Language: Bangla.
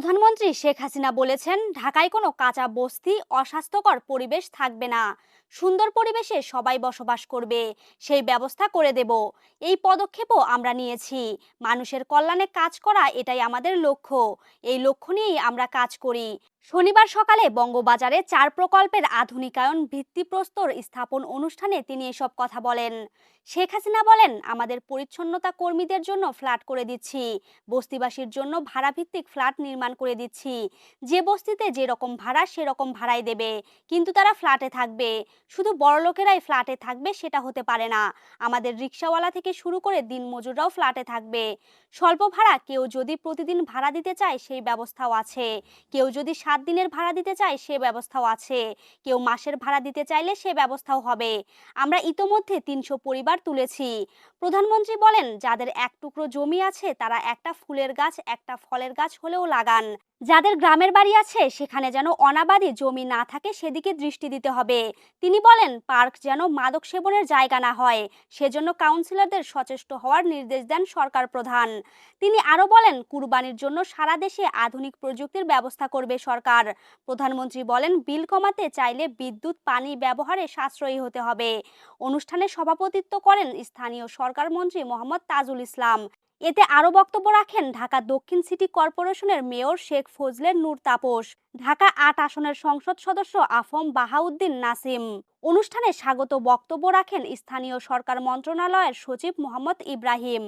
প্রধানমন্ত্রী শেখ হাসিনা বলেছেন, ঢাকায় কোনো কাঁচা বস্তি অস্বাস্থ্যকর পরিবেশ থাকবে না। সুন্দর পরিবেশে সবাই বসবাস করবে। সেই ব্যবস্থা করে দেব। এই পদক্ষেপও আমরা নিয়েছি। মানুষের কল্যাণে কাজ করা এটাই আমাদের লক্ষ্য। এই লক্ষ্য নিয়েই আমরা কাজ করি। শনিবার সকালে বঙ্গবাজারে চার প্রকল্পের আধুনিকায়ন ভিত্তিপ্রস্তর স্থাপন অনুষ্ঠানে তিনি এসব কথা বলেন। শেখ হাসিনা বলেন, আমাদের পরিচ্ছন্নতা কর্মীদের জন্য ফ্ল্যাট করে দিচ্ছি, বস্তিবাসীর জন্য ভাড়াভিত্তিক ফ্ল্যাট নির্মাণ করে দিচ্ছি। যে বস্তিতে যেরকম ভাড়া, সেরকম ভাড়াই দেবে। কিন্তু তারা ফ্ল্যাটে থাকবে। শুধু বড়লোকেরাই ফ্ল্যাটে থাকবে, সেটা হতে পারে না। আমাদের রিক্সাওয়ালা থেকে শুরু করে দিনমজুররাও ফ্ল্যাটে থাকবে। স্বল্প ভাড়া, কেউ যদি প্রতিদিন ভাড়া দিতে চায়, সেই ব্যবস্থাও আছে। কেউ যদি সাত দিনের ভাড়া দিতে চায়, সে ব্যবস্থাও আছে। কেউ মাসের ভাড়া দিতে চাইলে সে ব্যবস্থাও হবে। আমরা ইতোমধ্যে তিনশো পরিবার তুলেছি। প্রধানমন্ত্রী বলেন, যাদের এক টুকরো জমি আছে, তারা একটা ফুলের গাছ, একটা ফলের গাছ হলেও লাগান। যাদের গ্রামের বাড়ি আছে, সেখানে যেন অনাবাদি জমি না থাকে, সেদিকে দৃষ্টি দিতে হবে। তিনি বলেন, পার্ক যেন মাদক সেবনের জায়গা না হয়, সেজন্য কাউন্সিলরদের সচেষ্ট হওয়ার নির্দেশ দেন সরকার প্রধান। তিনি আরও বলেন, কুরবানির জন্য সারা দেশে আধুনিক প্রযুক্তির ব্যবস্থা করবে সরকার। প্রধানমন্ত্রী বলেন, বিল কমাতে চাইলে বিদ্যুৎ, পানি ব্যবহারে সাশ্রয়ী হতে হবে। অনুষ্ঠানে সভাপতিত্ব করেন স্থানীয় সরকার মন্ত্রী মোহাম্মদ তাজুল ইসলাম। এতে আরও বক্তব্য রাখেন ঢাকা দক্ষিণ সিটি কর্পোরেশনের মেয়র শেখ ফজলে নূর তাপস, ঢাকা আট আসনের সংসদ সদস্য আফম বাহাউদ্দিন নাসিম। অনুষ্ঠানে স্বাগত বক্তব্য রাখেন স্থানীয় সরকার মন্ত্রণালয়ের সচিব মোহাম্মদ ইব্রাহিম।